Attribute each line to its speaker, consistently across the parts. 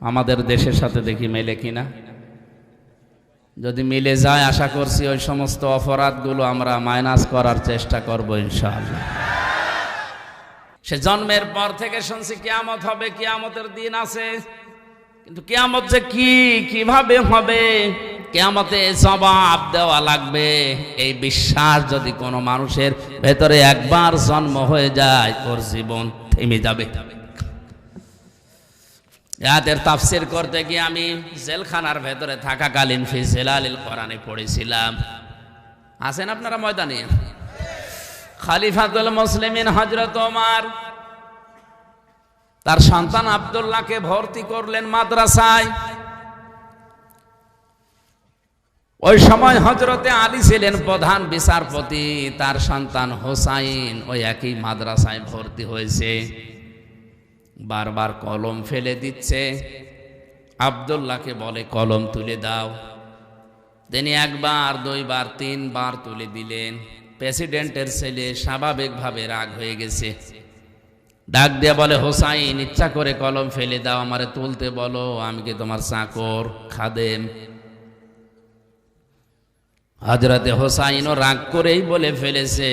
Speaker 1: আমাদের দেশের সাথে দেখি মেলে কিনা। যদি মিলে যায়, আশা করছি ওই সমস্ত অপরাধগুলো আমরা মাইনাস করার চেষ্টা করব ইনশাআল্লাহ। সে জন্মের পর থেকে শুনছি কিয়ামত হবে, কিয়ামতের দিন আছে। কিন্তু কিয়ামত যে কি, কীভাবে হবে, কিয়ামতে জবাব দেওয়া লাগবে। এই বিশ্বাস যদি কোনো মানুষের ভেতরে একবার জন্ম হয়ে যায়, ওর জীবন থেমে যাবে। ইয়াদের তাফসির করতে গিয়ে আমি জেলখানার ভেতরে থাকাকালীন ফি জেলালিল কোরআনে পড়েছিলাম। আছেন আপনারা ময়দানে? খালিফাতুল মুসলিমিন হজরত ওমর। তার সন্তান আব্দুল্লাহকে ভর্তি করলেন মাদ্রাসায়। ওই সময় হজরতে আলী ছিলেন প্রধান বিচারপতি, তার সন্তান হোসাইন ওই একই মাদ্রাসায় ভর্তি হয়েছে। বারবার কলম ফেলে দিচ্ছে। আবদুল্লাহকে বলে, কলম তুলে দাও। তিনি একবার, দুইবার, তিনবার তুলে দিলেন। প্রেসিডেন্টের ছেলে স্বাভাবিকভাবে রাগ হয়ে গেছে। ডাক দিয়ে বলে, হোসাইন, ইচ্ছা করে কলম ফেলে দাও, আমারে তুলতে বলো, আমি কি তোমার চাকর, খাদেম? হজরতে হোসাইনও রাগ করেই বলে ফেলেছে।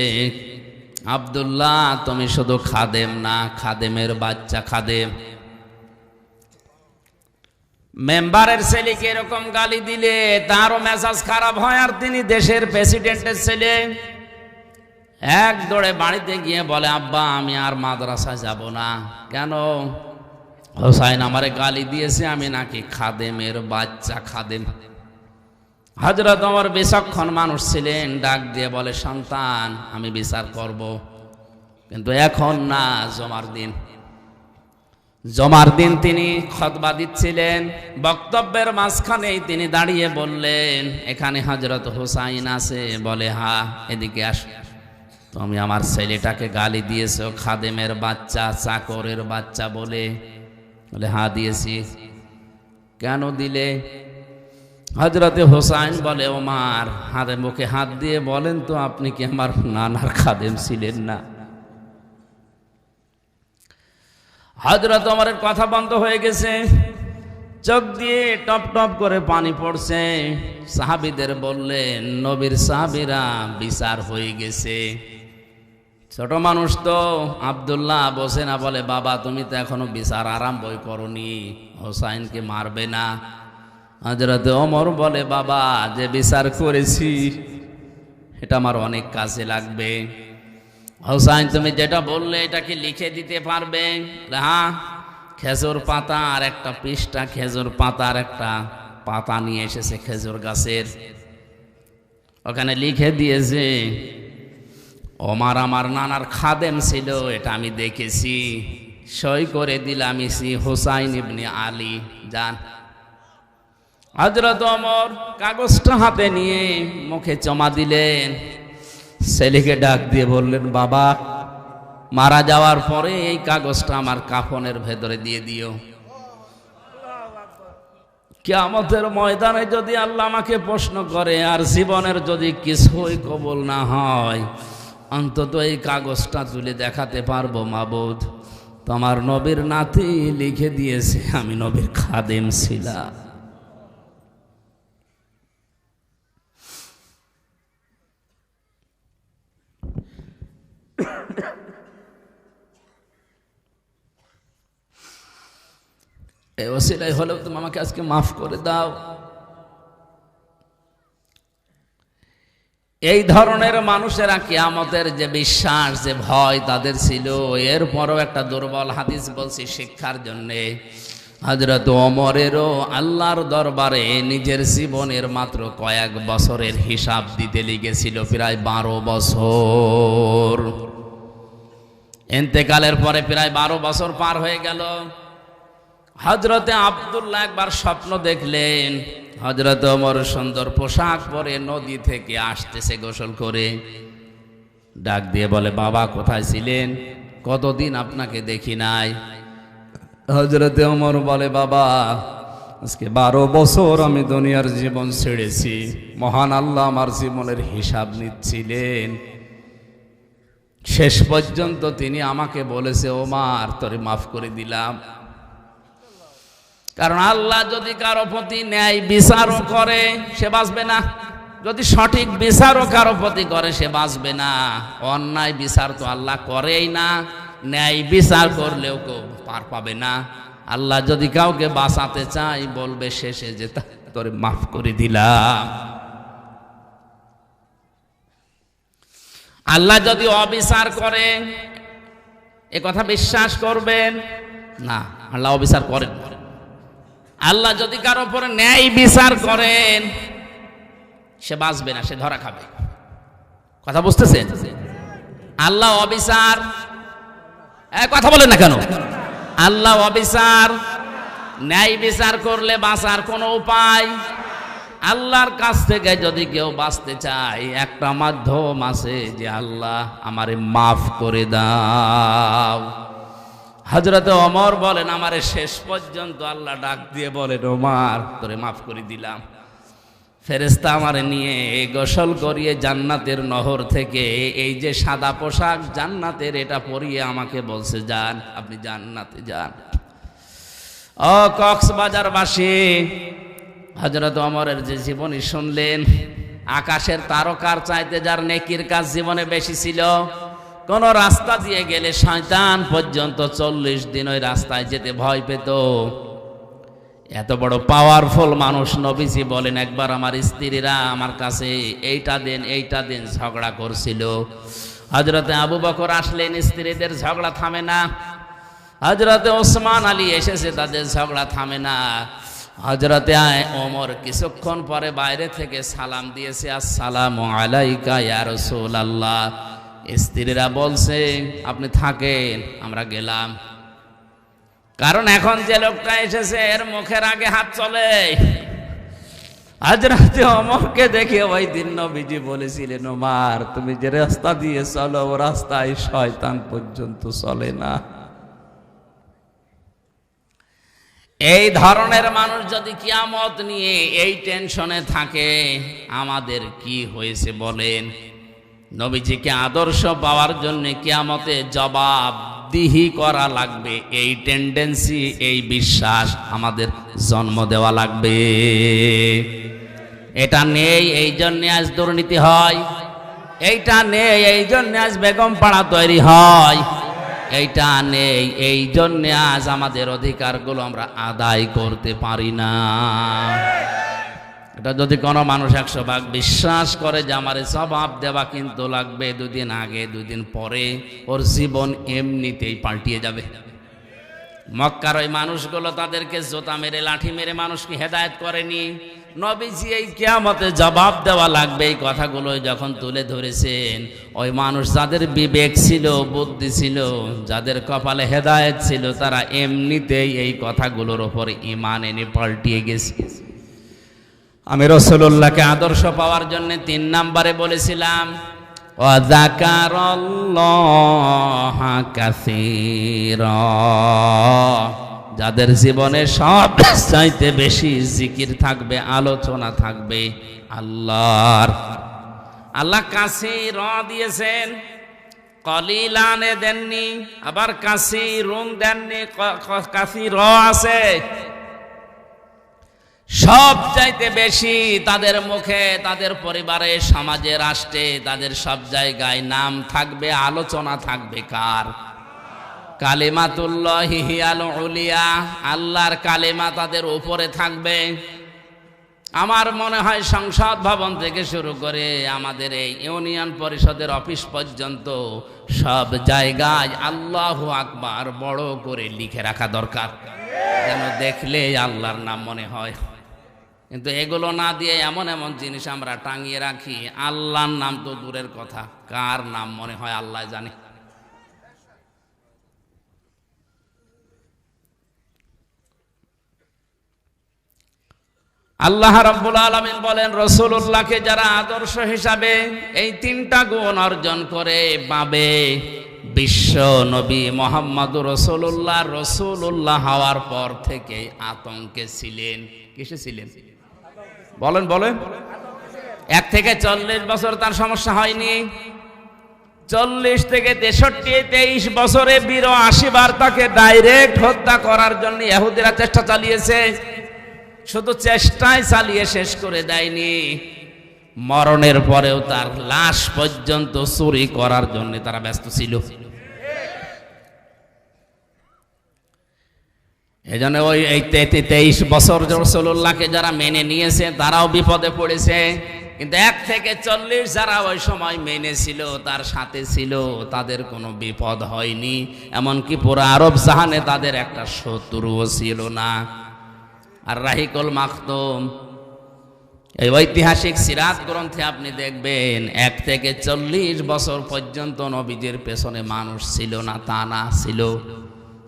Speaker 1: আবদুল্লাহ, তুমি শুধু খাদেম না, খাদেমের বাচ্চা খাদেম। মেম্বারের ছেলেকে এরকম গালি দিলে তারও মেজাজ খারাপ হয় আর তিনি দেশের প্রেসিডেন্টের ছেলে। এক দৌড়ে বাড়িতে গিয়ে বলে, আব্বা, আমি আর মাদ্রাসায় যাব না। কেন? হোসাইন আমারে গালি দিয়েছে, আমি নাকি খাদেমের বাচ্চা খাদেম। হজরত আমার বিচক্ষণ মানুষ ছিলেন, ডাক দিয়ে বলে, সন্তান, আমি বিচার করব। কিন্তু এখন না, জমার দিন। জমার দিন তিনি খতবা দিচ্ছিলেন। বক্তব্যের মাঝখানেই তিনি দাঁড়িয়ে বললেন, এখানে হজরত হুসাইন আছে। বলে, হা, এদিকে আস। তুমি আমার ছেলেটাকে গালি দিয়েছ, খাদেমের বাচ্চা, চাকরের বাচ্চা বলে। বলে, হা, দিয়েছি। কেন দিলে? হজরতে হোসাইন বলে, ওমার, হাতে মুখে হাত দিয়ে বলেন তো, আপনি কি আমার নানার খাদেম ছিলেন না? হজরত ওমরের কথা বন্ধ হয়ে গেছে। চোখ দিয়ে টপ টপ করে পানি পড়ছে। সাহাবিদের বললেন নবীর সাহাবিরা বিচার হয়ে গেছে। ছোট মানুষ তো, আবদুল্লাহ বসে না, বলে, বাবা, তুমি তো এখনও বিচার আরম্ভই করনি। হোসাইনকে মারবে না। হজরত অমর বলে, বাবা, যে বিচার করেছি, এটা আমার অনেক কাজে লাগবে। হোসাইন, তুমি যেটা বললে, এটা কি লিখে দিতে পারবে? হ্যাঁ খেজুর পাতা আর একটা পৃষ্ঠা, খেজুর পাতা আর একটা পাতা নিয়ে এসেছে খেজুর গাছের। ওখানে লিখে দিয়েছে, ওমার আমার নানার খাদেম ছিল, এটা আমি দেখেছি। সই করে দিলাম ইসি হোসাইন ইবনি আলী। যান হজরত অমর কাগজটা হাতে নিয়ে মুখে জমা দিলেন। ছেলেকে ডাক দিয়ে বললেন, বাবা, মারা যাওয়ার পরে এই কাগজটা আমার কাফনের ভেতরে দিয়ে দিও। কেয়ামতের ময়দানে যদি আল্লাহ আমাকে প্রশ্ন করে, আর জীবনের যদি কিছুই কবল না হয়, অন্তত এই কাগজটা তুলে দেখাতে পারব, মাবুদ। তোমার নবীর নাতি লিখে দিয়েছে, আমি নবীর খাদেম ছিলাম। এই ওসিলাই হলেও তুমি আমাকে আজকে মাফ করে দাও। এই ধরনের মানুষেরা কিয়ামতের যে বিশ্বাস, যে ভয় তাদের ছিল, এরপরও একটা দুর্বল হাদিস বলছি শিক্ষার জন্যে। হজরত অমরেরও আল্লাহর দরবারে নিজের জীবনের মাত্র কয়েক বছরের হিসাব দিতে লিগেছিল প্রায় বারো বছর। এতেকালের পরে প্রায় বারো বছর পার হয়ে গেল। হজরতে আবদুল্লাহ একবার স্বপ্ন দেখলেন হজরত ওমর সুন্দর পোশাক পরে নদী থেকে আসতেছে গোসল করে। ডাক দিয়ে বলে, বাবা, কোথায় ছিলেন? কতদিন আপনাকে দেখি নাই? হজরতে ওমর বলে, বাবা, আজকে বারো বছর আমি দুনিয়ার জীবন ছেড়েছি। মহান আল্লাহ আমার জীবনের হিসাব নিচ্ছিলেন। শেষ পর্যন্ত তিনি আমাকে বলেছে, ওমার, তোরে মাফ করে দিলাম। কারণ আল্লাহ যদি কারও প্রতি ন্যায় বিচারও করে, সে বাঁচবে না। যদি সঠিক বিচারও কারও প্রতি করে, সে বাঁচবে না। অন্যায় বিচার তো আল্লাহ করেই না। ন্যায় বিচার করলেও কেউ পার পাবে না। আল্লাহ যদি কাউকে বাঁচাতে চাই বলবে শেষে যে তোরে মাফ করে দিলাম। আল্লাহ যদি অবিচার করে, এ কথা বিশ্বাস করবেন? না, আল্লাহ অবিচার করেন। আল্লাহ যদি কারও উপরে ন্যায় বিচার করেন, সে বাঁচবে না, সে ধরা খাবে। কথা বুঝতেছেন? আল্লাহ অবিচার কথা বলেন না কেন? আল্লাহ অবিচার, ন্যায় বিচার করলে বাঁচার কোনো উপায় আল্লাহর কাছ থেকে যদি কেউ বাঁচতে চায়, একটা মাধ্যম আছে যে, আল্লাহ আমারে মাফ করে দাও। হজরত অমর বলেন, আমার শেষ পর্যন্ত আল্লাহ ডাক দিয়ে বলেন, ওমার, তোরে মাফ করে দিলাম। ফেরেস্তা আমারে নিয়ে গোসল করিয়ে জান্নাতের নহর থেকে এই যে সাদা পোশাক জান্নাতের এটা পরিয়ে আমাকে বলছে, যান, আপনি জান্নাতে যান। ও কক্সবাজারবাসী হজরত অমরের যে জীবনী শুনলেন, আকাশের তারকার চাইতে যার নেকির কাজ জীবনে বেশি ছিল কোন রাস্তা দিয়ে গেলে শয়তান পর্যন্ত চল্লিশ দিন ওই রাস্তায় যেতে ভয় পেত। এত বড় পাওয়ারফুল মানুষ নবীজি বলেন, একবার আমার স্ত্রীরা আমার কাছে এইটা দেন এইটা দেন, ঝগড়া করছিল। হজরতে আবু বকর আসলেন, স্ত্রীদের ঝগড়া থামে না। হজরতে ওসমান আলী এসেছে, তাদের ঝগড়া থামে না। হজরতে আয় ওমর কিছুক্ষণ পরে বাইরে থেকে সালাম দিয়েছে, আসসালাম আলাইকা ইয়া রাসূলুল্লাহ। স্ত্রীরা বলছে, আপনি থাকেন, আমরা গেলাম। কারণ এখন যে লোকটা এসেছে, এর মুখের আগে হাত চলে। হাজরাতে অমরকে দেখে ওই দিন নবীজি বলেছিলেন, ওমার, তুমি যে রাস্তা দিয়ে চলো, ও রাস্তায় শয়তান পর্যন্ত চলে না। এই ধরনের মানুষ যদি কিয়ামত নিয়ে এই টেনশনে থাকে, আমাদের কি হয়েছে বলেন? নবীজিকে আদর্শ পাওয়ার জন্য কেয়ামতে জবাব দিহি করা লাগবে। এই টেন্ডেন্সি এই বিশ্বাস আমাদের জন্ম দেওয়া লাগবে। এটা নেই, এই জন্য আজ দুর্নীতি হয়। এইটা নেই, এই জন্য আজ বেগম পাড়া তৈরি হয়। এইটা নেই, এই জন্য আজ আমাদের অধিকারগুলো আমরা আদায় করতে পারি না। এটা যদি কোনো মানুষ একশো ভাগ বিশ্বাস করে যে আমার জবাব দেওয়া কিন্তু লাগবে দুদিন আগে, দুদিন পরে, ওর জীবন এমনিতেই পাল্টিয়ে যাবে। মক্কার ওই মানুষগুলো তাদেরকে জোতা মেরে, লাঠি মেরে মানুষকে হেদায়ত করেনি। নবীজি এই কেয়ামতে জবাব দেওয়া লাগবে এই কথাগুলো যখন তুলে ধরেছেন। ওই মানুষ যাদের বিবেক ছিল, বুদ্ধি ছিল, যাদের কপালে হেদায়েত ছিল, তারা এমনিতেই এই কথাগুলোর ওপর ইমান এনে পাল্টিয়ে গেছে। আমি রসুল্লাহকে আদর্শ পাওয়ার জন্য তিন নাম্বারে বলেছিলাম। যাদের জীবনে সব চাইতে বেশি জিকির থাকবে, আলোচনা থাকবে আল্লাহর আল্লাহ কাশি র দিয়েছেন, কলিলানে দেননি, আবার কাশি রুম দেননি কাশি র আছে সব চাইতে বেশি তাদের মুখে, তাদের পরিবারে, সমাজে, রাষ্ট্রে, তাদের সব জায়গায় নাম থাকবে, আলোচনা থাকবে কার? কালিমাতুল্লাহ হিয়াল উলিয়া, আল্লাহর কালিমা তাদের উপরে থাকবে। আমার মনে হয় সংসদ ভবন থেকে শুরু করে আমাদের এই ইউনিয়ন পরিষদের অফিস পর্যন্ত সব জায়গায় আল্লাহ আকবার বড় করে লিখে রাখা দরকার। যেন দেখলে আল্লাহর নাম মনে হয়। কিন্তু এগুলো না দিয়ে এমন এমন জিনিস আমরা টাঙিয়ে রাখি, আল্লাহর নাম তো দূরের কথা। কার নাম মনে হয় আল্লাহ জানে? আল্লাহ রাব্বুল আলামিন বলেন রসুল্লাহকে যারা আদর্শ হিসাবে এই তিনটা গুণ অর্জন করে পাবে, বিশ্ব নবী মোহাম্মদ রসুল্লাহ রসুল্লাহ হওয়ার পর থেকে আতঙ্কে ছিলেন। কিসে ছিলেন? বলেন বলেন। এক থেকে চল্লিশ বছর তার সমস্যা হয়নি। চল্লিশ থেকে তেষট্টি, তেইশ বছরে বার তাকে ডাইরেক্ট হত্যা করার জন্য ইহুদিরা চেষ্টা চালিয়েছে। শুধু চেষ্টাই চালিয়ে শেষ করে দেয়নি। মরণের পরেও তার লাশ পর্যন্ত চুরি করার জন্য তারা ব্যস্ত ছিল। এই জন্য ওই এই তেইশ বছর রসুল্লাহকে যারা মেনে নিয়েছে, তারাও বিপদে পড়েছে। কিন্তু এক থেকে চল্লিশ যারা ওই সময় মেনে ছিল তার সাথে ছিল, তাদের কোনো বিপদ হয়নি। এমনকি পুরো আরব জাহানে তাদের একটা শত্রুও ছিল না। আর রাহিকুল মাখতুম এই ঐতিহাসিক সিরাত গ্রন্থে আপনি দেখবেন, এক থেকে চল্লিশ বছর পর্যন্ত নবীজির পেছনে মানুষ ছিল না, তা না, ছিল।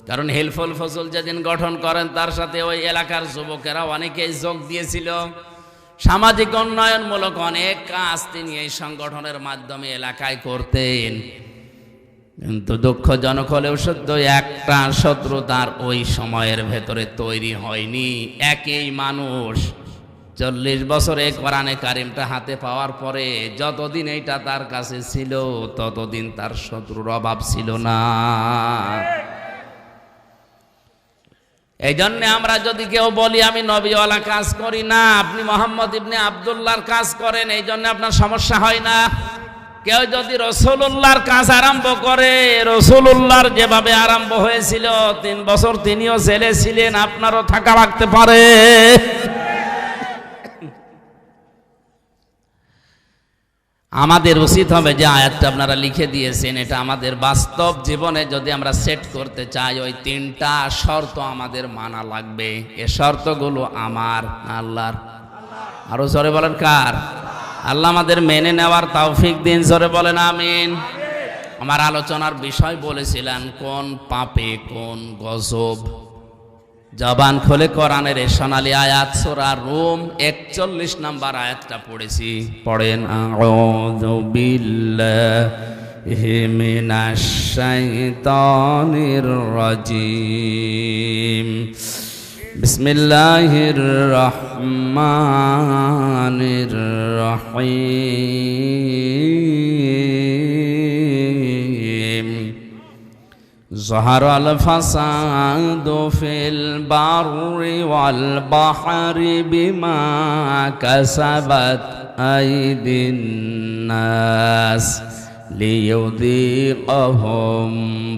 Speaker 1: কারণ হেলফল ফজল যেদিন গঠন করেন, তার সাথে ওই এলাকার যুবকেরা অনেকেই যোগ দিয়েছিল। সামাজিক উন্নয়নমূলক অনেক কাজ তিনি এই সংগঠনের মাধ্যমে এলাকায় করতেন। কিন্তু দুঃখজনক হলেও সত্য একটা শত্রু তার ওই সময়ের ভেতরে তৈরি হয়নি। একই মানুষ। চল্লিশ বছরে কোরআনে কারিমটা হাতে পাওয়ার পরে যতদিন এইটা তার কাছে ছিল, ততদিন তার শত্রুর অভাব ছিল না। এই জন্যে আমরা যদি কেউ বলি, আমি নবীওয়ালা কাজ করি না, আপনি মোহাম্মদ ইবনে আবদুল্লাহর কাজ করেন এই জন্য আপনার সমস্যা হয় না। কেউ যদি রসুল্লাহর কাজ আরম্ভ করে রসুল্লাহর যেভাবে আরম্ভ হয়েছিল, তিন বছর তিনিও জেলে ছিলেন, আপনারও থাকা রাখতে পারে। আমাদের উচিত হবে যে আয়াতটা আপনারা লিখে দিয়েছেন, এটা আমাদের বাস্তব জীবনে যদি আমরা সেট করতে চাই, ওই তিনটা শর্ত আমাদের মানা লাগবে। এ শর্তগুলো আমার আল্লাহর? আরও জোরে বলেন কার? আল্লাহ আমাদের মেনে নেওয়ার তৌফিক দিন, জোরে বলেন আমিন। আমার আলোচনার বিষয় বলেছিলেন, কোন পাপে কোন গজব? জবান খোলে কোরআনের সোনালী আয়াত, সোরা রোম একচল্লিশ নাম্বার আয়াতটা পড়েছি। পড়েন, আউযু বিল্লাহি মিনাশ শাইতানির রাজিম। বিসমিল্লাহির রহমানির রহিম। ظهر الفساد في البر والبحر بما كسبت أيدي الناس ليذيقهم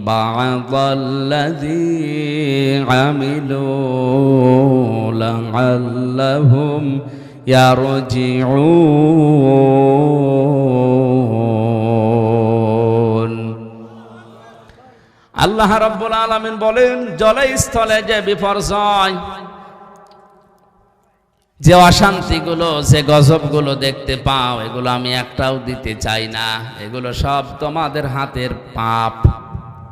Speaker 1: بعض الذي عملوا لعلهم يرجعون. আল্লাহ রাব্বুল আলামিন বলেন জলে স্থলে যে বিপর্যয়, যে অশান্তিগুলো, যে গজবগুলো দেখতে পাও, এগুলো আমি একটাও দিতে চাই না। এগুলো সব তোমাদের হাতের পাপ,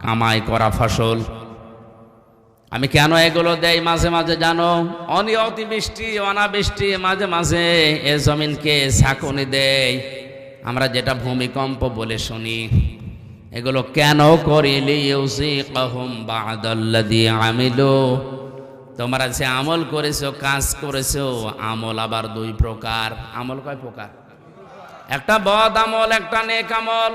Speaker 1: কামাই করা ফসল। আমি কেন এগুলো দেই মাঝে মাঝে জানো? অনি অতিবৃষ্টি অনাবৃষ্টি, মাঝে মাঝে এ জমিনকে ঝাঁকুনি দেয় আমরা যেটা ভূমিকম্প বলে শুনি। এগুলো কেন আমিলু? তোমরা যে আমল করেছ, কাজ করেছ, আমল আবার দুই প্রকার। আমল কয় প্রকার? একটা বদ আমল, একটা নেক আমল।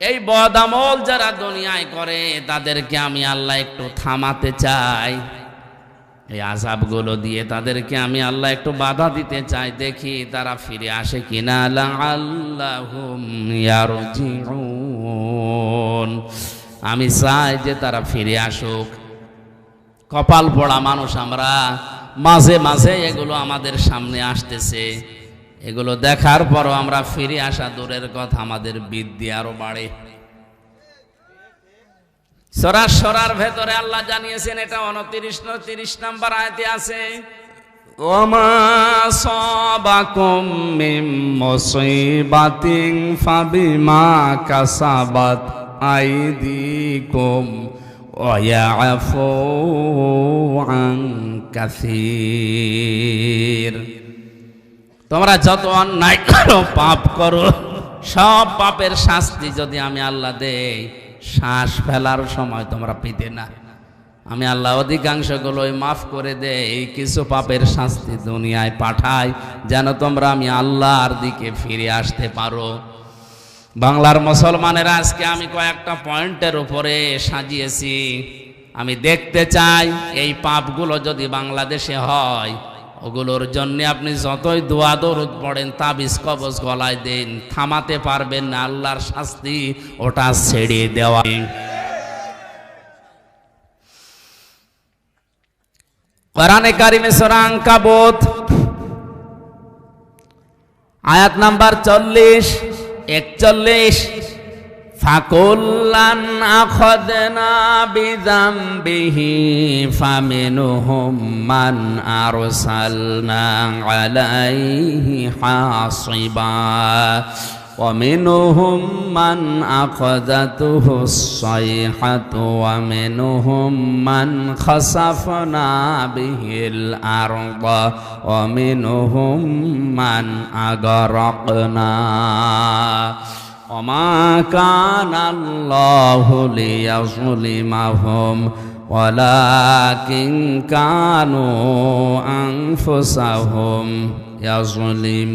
Speaker 1: এই বদ আমল যারা দুনিয়ায় করে, তাদেরকে আমি আল্লাহ একটু থামাতে চাই। এই আজাবগুলো দিয়ে তাদেরকে আমি আল্লাহ একটু বাধা দিতে চাই। দেখি তারা ফিরে আসে কিনা। আল্লাহুম ইয়ারজিউন আমি চাই যে তারা ফিরে আসুক কপাল পড়া মানুষ আমরা মাঝে মাঝে এগুলো আমাদের সামনে আসতেছে এগুলো দেখার পরও আমরা ফিরে আসা দূরের কথা আমাদের বৃদ্ধি আরো বাড়ে সরার সরার ভেতরে আল্লাহ জানিয়েছেন এটা উনত্রিশ তিরিশ নাম্বার আয়তে আছে
Speaker 2: وما أصابكم من مصيبة فبما كسبت أيديكم ويعفو عن كثير
Speaker 1: তোমরা যত অন্যায় করো পাপ করো সব পাপের শাস্তি যদি আমি আল্লাহ দেই শ্বাস ফেলার সময় তোমরা পেতে না আমি আল্লাহ অধিকাংশগুলোই মাফ করে দেই কিছু পাপের শাস্তি দুনিয়ায় পাঠাই যেন তোমরা আমি আল্লাহর দিকে ফিরে আসতে পারো বাংলার মুসলমানেরা আজকে আমি কয়েকটা পয়েন্টের উপরে সাজিয়েছি। আমি দেখতে চাই এই পাপগুলো যদি বাংলাদেশে হয়, ওগুলোর জন্য আপনি যতই দোয়া দরুদ পড়েন, তাবিজ, কবজ গলায় দেন, থামাতে পারবেন না, আল্লাহর শাস্তি ওটা ছেড়ে দেওয়া। কোরআনে কারিমে সরাং কাবত আয়াত নাম্বার চল্লিশ। একচল্লিশ। ফাকুল্লান আখদনা বিজাম্বিহি ফামিনহুম মান আরসালনা আলাইহি হাসিবা। ومنهم من أخذته الصيحة ومنهم من خسفنا به الأرض ومنهم من أغرقنا. وما كان الله ليظلمهم ولكن كانوا أنفسهم يظلمون.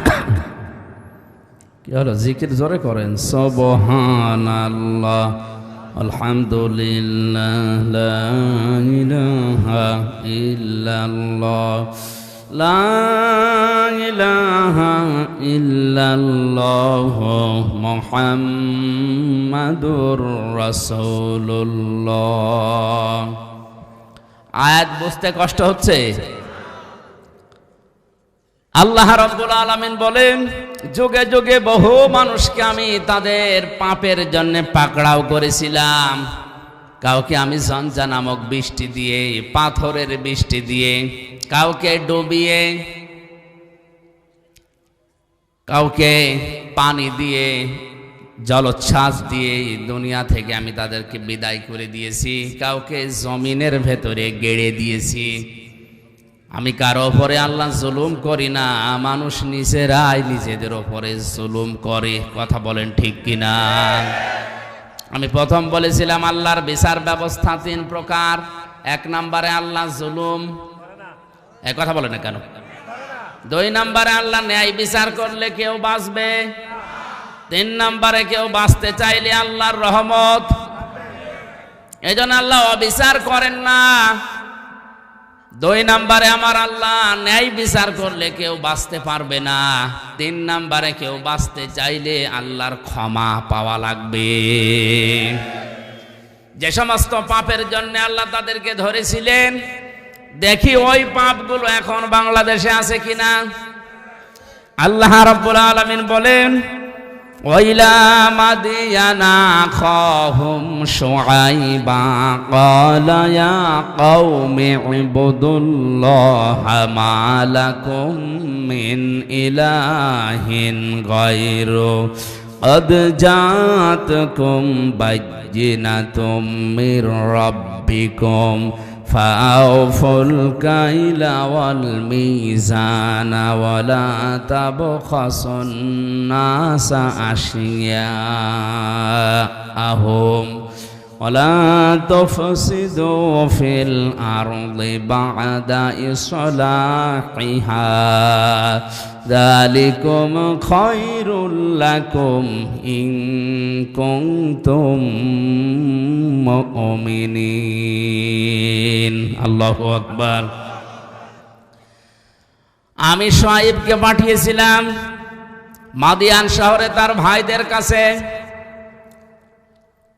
Speaker 1: হলো জিকির জোরে করেন সবহান আল্লাহ আলহামদুলিল্লাহ ইল্লাল্লাহ, লা ইলাহা ইল্লাল্লাহ, মুহাম্মাদুর রাসূলুল্লাহ। আয়াত বুঝতে কষ্ট হচ্ছে? আল্লাহ রব্বুল আলামিন বলেন, যুগে যুগে বহু মানুষকে আমি তাদের পাপের জন্য পাকড়াও করেছিলাম। কাউকে আমি জঞ্জা নামক বৃষ্টি দিয়ে, পাথরের বৃষ্টি দিয়ে, কাউকে ডুবিয়ে, কাউকে পানি দিয়ে, জলোচ্ছ্বাস দিয়ে দুনিয়া থেকে আমি তাদেরকে বিদায় করে দিয়েছি। কাউকে জমিনের ভেতরে গেড়ে দিয়েছি। আমি কারও ওপরে আল্লাহ জুলুম করি না, মানুষ নিজেরাই নিজেদের ওপরে জুলুম করে। কথা বলেন ঠিক কিনা? আমি প্রথম বলেছিলাম, আল্লাহর বিচার ব্যবস্থা তিন প্রকার। এক নম্বরে আল্লাহ জুলুম। এ কথা বলে না কেন? দুই নম্বরে আল্লাহ ন্যায় বিচার করলে কেউ বাঁচবে। তিন নম্বরে কেউ বাঁচতে চাইলে আল্লাহর রহমত। এই জন্য আল্লাহ অবিচার করেন না। দুই নাম্বারে আমার আল্লাহ ন্যায় বিচার করলে কেউ বাঁচতে পারবে না। তিন নাম্বারে কেউ বাঁচতে চাইলে আল্লাহর ক্ষমা পাওয়া লাগবে। যে সমস্ত পাপের জন্য আল্লাহ তাদেরকে ধরেছিলেন, দেখি ওই পাপগুলো এখন বাংলাদেশে আছে কিনা? আল্লাহ রব্বুল আলমিন বলেন وإلى مدين أخاهم شعيبا قال يا قوم اعبدوا الله ما لكم من إله غيره قد جاءتكم بينة من ربكم فأوفوا الكيل والميزان ولا تبخسوا الناس أشياءهم ولا تفسدوا في الأرض بعد إصلاحها ذلكم خير لكم إن كنتم মুমিনিন আল্লাহু আকবার আমি সোয়াইবকে পাঠিয়েছিলাম মাদিয়ান শহরে তার ভাইদের কাছে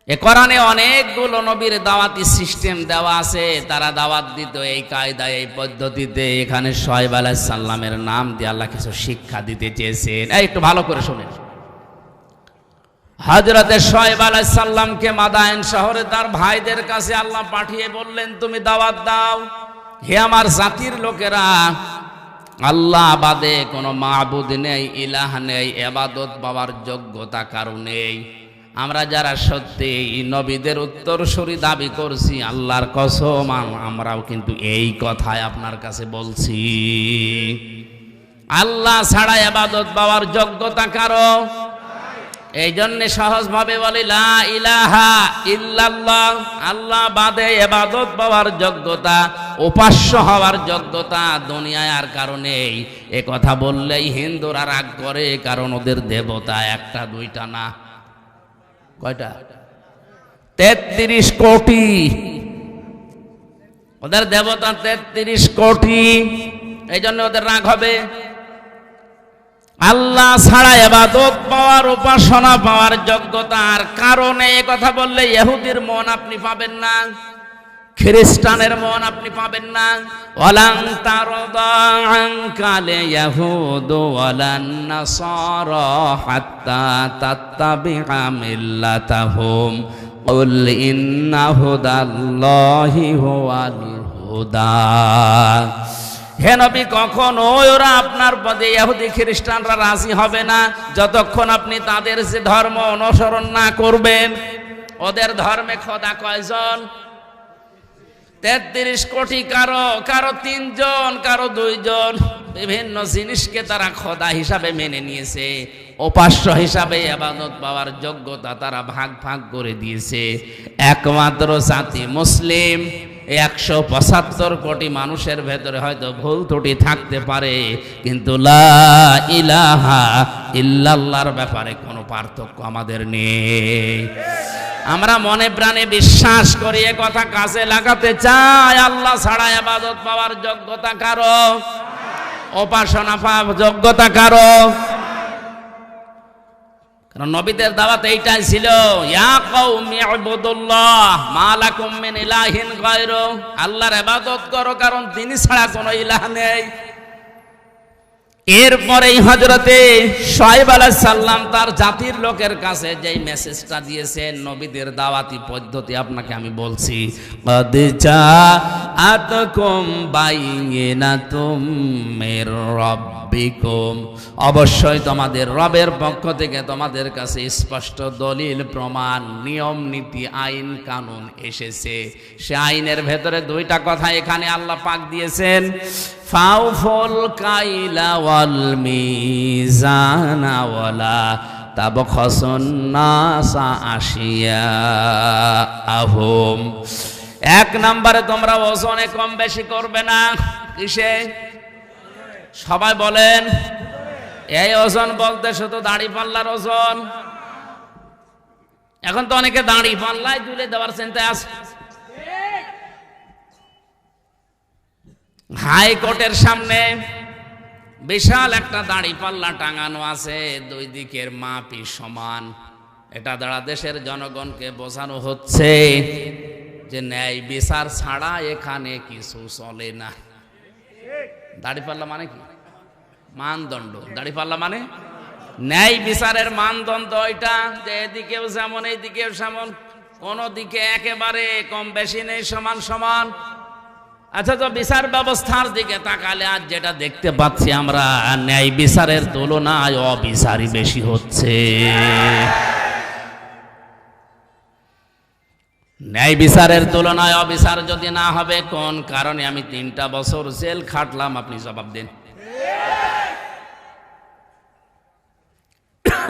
Speaker 1: এ কোরআনে অনেকগুলো নবীর দাওয়াতি সিস্টেম দেওয়া আছে, তারা দাওয়াত দিত এই কায়দায়, এই পদ্ধতিতে। এখানে সোহেব আলাহ সাল্লামের নাম দিয়ে আল্লাহ কিছু শিক্ষা দিতে চেয়েছেন। এই, একটু ভালো করে শুনেন। হজরতে সোহেব আলাহ সাল্লামকে মাদায়ন শহরে তার ভাইদের কাছে আল্লাহ পাঠিয়ে বললেন, তুমি দাওয়াত দাও। হে আমার জাতির লোকেরা, আল্লাহ বাদে কোনো মাহবুদ নেই, ইলাহ নেই, এবাদত পাওয়ার যোগ্যতা কারও নেই। আমরা যারা সত্যি নবীদের উত্তরসূরি দাবি করছি, আল্লাহর কসম, আম- আমরাও কিন্তু এই কথাই আপনার কাছে বলছি। আল্লাহ ছাড়া এবাদত পাওয়ার যোগ্যতা কারও? এই জন্য সহজভাবে বলি, লা ইলাহা ইল্লাল্লাহ। আল্লাহ বাদে এবাদত পাওয়ার যোগ্যতা, উপাস্য হওয়ার যোগ্যতা দুনিয়ায় আর কারণেই এ কথা বললেই হিন্দুরা রাগ করে, কারণ ওদের দেবতা একটা, দুইটা না। কয়টা? তেত্রিশ কোটি। ওদের দেবতা তেত্রিশ কোটি। এই জন্য ওদের রাগ হবে। আল্লাহ ছাড়া এবাদত পাওয়ার, উপাসনা পাওয়ার যোগ্যতার কারণে কথা বললে ইহুদির মন আপনি পাবেন না। খ্রিস্টানের মন আপনি পাবেন না। ওয়ালাং তারদাঙ্কালে ইয়াহুদু ওয়ালান নাসারা হাত্তা তাত্তাবিআ মিল্লাতাহুম। কুল ইন্না হুদাল্লাহি হুয়াল হুদা। হে নবী, কখনো ওরা আপনার পদে ইহুদি খ্রিস্টানরা রাজি হবে না। যতক্ষণ আপনি তাদের যে ধর্ম অনুসরণ না করবেন, ওদের ধর্মে খোদা কয়জন? তেত্রিশ কোটি, কারও কারও তিনজন, কারও দুইজন। বিভিন্ন জিনিসকে তারা খোদা হিসাবে মেনে নিয়েছে। উপাস্য হিসাবে আবাদত পাওয়ার যোগ্যতা তারা ভাগ ভাগ করে দিয়েছে। একমাত্র জাতি মুসলিম। একশো পঁচাত্তর কোটি মানুষের ভেতরে হয়তো ভুল ত্রুটি থাকতে পারে, কিন্তু ইলাহা ইল্লাল্লাহর ব্যাপারে কোনো পার্থক্য আমাদের নেই। আমরা মনে প্রাণে বিশ্বাস করি এ কথা কাজে লাগাতে চাই। আল্লাহ ছাড়া আবাদত পাওয়ার যোগ্যতা কারও? উপাসনা পাওয়ার যোগ্যতা কারও? কারণ নবীদের দাওয়াত এইটাই ছিল আল্লাহর এবাদত করো, কারণ তিনি ছাড়া কোনো ইলাহ নেই। এরপরেই হজরতে সাহেব আলাইহিস সাল্লাম তার জাতির লোকের কাছে যেই মেসেজটা দিয়েছেন নবীদের দাওয়াতি পদ্ধতি আপনাকে আমি বলছি
Speaker 2: আতকম আতকুম না তুম রব্বিকুম।
Speaker 1: অবশ্যই তোমাদের রবের পক্ষ থেকে তোমাদের কাছে স্পষ্ট দলিল, প্রমাণ, নিয়ম, নীতি, আইন, কানুন এসেছে। সে আইনের ভেতরে দুইটা কথা এখানে আল্লাহ পাক দিয়েছেন ফাউফল কাইলা ওয়াল মিজানা ওয়ালা নাসা আশিয়া আহম। এক নম্বরে তোমরা ওজনে কম বেশি করবে না, কিসে? সবাই বলেন এই ওজন বলতে শুধু দাড়ি পাল্লার ওজন। এখন তো অনেকে দাড়ি পাল্লায় তুলে দেওয়ার চিন্তায় আছে। হাইকোর্টের সামনে বিশাল একটা দাড়ি পাল্লা টাঙানো আছে, দুই দিকের মাপি সমান। এটা দ্বারা দেশের জনগণকে বোঝানো হচ্ছে যে ন্যায় বিচার ছাড়া এখানে কিছু চলে না। দাড়িপাল্লা মানে কি? মানদণ্ড। দাড়িপাল্লা মানে? ন্যায় বিচারের মানদণ্ড ওইটা যে এদিকেও যেমন, এইদিকেও যেমন কোন দিকে একেবারে কম বেশি নেই, সমান সমান। আচ্ছা তো বিচার ব্যবস্থার দিকে তাকালে আজ যেটা দেখতে পাচ্ছি আমরা, ন্যায় বিচারের তুলনায় অবিচারই বেশি হচ্ছে। ন্যায় বিচারের তুলনায় অবিচার যদি না হবে, কোন কারণে আমি তিনটা বছর জেল খাটলাম, আপনি জবাব দিন।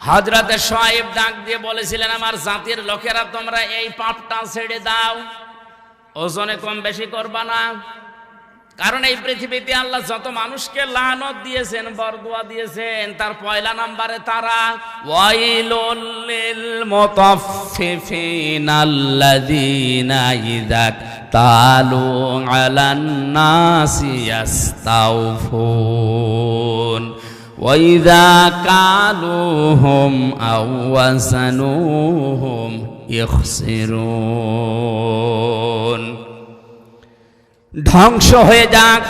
Speaker 1: হজরতের সাহেব ডাক দিয়ে বলেছিলেন, আমার জাতির লোকেরা তোমরা এই পাপটা ছেড়ে দাও। ওজনে কম বেশি করবা না। কারণ এই পৃথিবীতে আল্লাহ যত মানুষকে লানত দিয়েছেন, বরদুয়া দিয়েছেন, তার পয়লা নাম্বারে তারা
Speaker 2: ওয়াইলিল মুতাফফিফিন আল্লাযীনা ইযা তালু আলান নাসি ইস্তাউফুন ওয়াইযা কালুহুম আও ওয়াসানুহুম ইখসিরুন।
Speaker 1: ধ্বংস হয়ে যাক,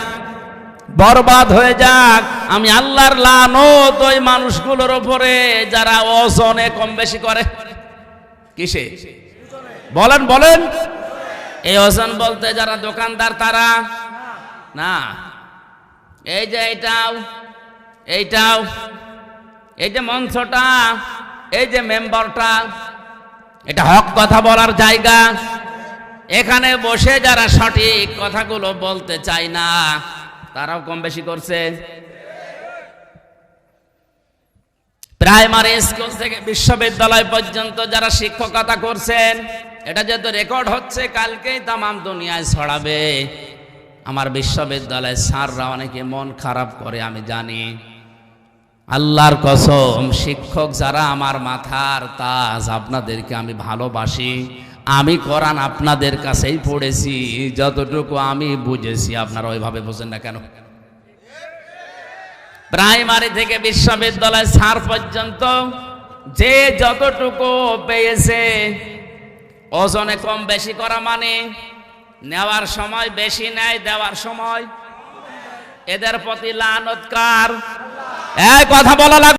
Speaker 1: বরবাদ হয়ে যাক। আমি আল্লাহর লানত ওই মানুষগুলোর উপরে যারা ওজনে কম বেশি করে। কিসে? বলেন বলেন। এই ওজন বলতে যারা দোকানদার, তারা? না। এই যে এইটাও এইটাও, এই যে মঞ্চটা, এই যে মেম্বারটা, এটা হক কথা বলার জায়গা। এখানে বসে যারা সঠিক কথাগুলো বলতে চায় না, তারাও কম বেশি করছে। প্রাইমারি স্কুল থেকে বিশ্ববিদ্যালয় পর্যন্ত যারা শিক্ষকতা করছেন, এটা যেহেতু রেকর্ড হচ্ছে, কালকেই তামাম দুনিয়ায় ছড়াবে। আমার বিশ্ববিদ্যালয়ের স্যাররা অনেকে মন খারাপ করে, আমি জানি। আল্লাহর কসম, শিক্ষক যারা আমার মাথার তাজ, আপনাদেরকে আমি ভালোবাসি। আমি কোরআন আপনাদের কাছেই পড়েছি, যতটুকু আমি বুঝেছি, আপনারা ওইভাবে বোঝেন না কেন? প্রাইমারি থেকে বিশ্ববিদ্যালয় সার পর্যন্ত যে যতটুকু পেয়েছে, ওজনে কম বেশি করা মানে নেওয়ার সময় বেশি নেয়, দেওয়ার সময়। এদের প্রতি লানৎকার এই কথা বলা লাগবে।